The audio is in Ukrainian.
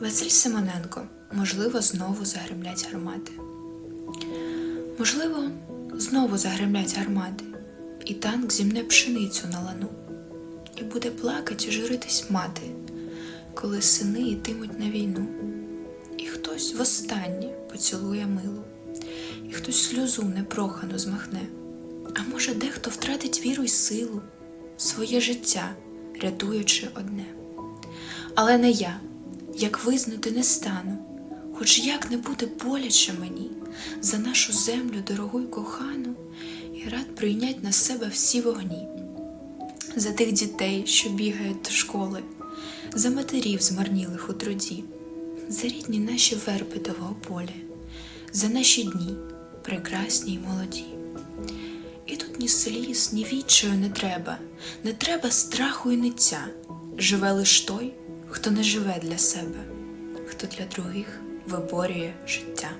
Василь Симоненко, можливо, знову загремлять гармати. Можливо, знову загремлять гармати, і танк зімне пшеницю на лану, і буде плакать і журитись мати, коли сини йтимуть на війну, і хтось востаннє поцілує милу, і хтось сльозу непрохану змахне. А може, дехто втратить віру й силу, своє життя, рятуючи одне. Але не я, як визнати не стану, хоч як не буде боляче мені за нашу землю дорогу й кохану, і рад прийнять на себе всі вогні, за тих дітей, що бігають до школи, за матерів змарнілих у труді, за рідні наші верби довгополі, за наші дні, прекрасні й молоді. І тут ні сліз, ні відчаю не треба, не треба страху і ниття. Живе лиш той, хто не живе для себе, хто для других виборює життя.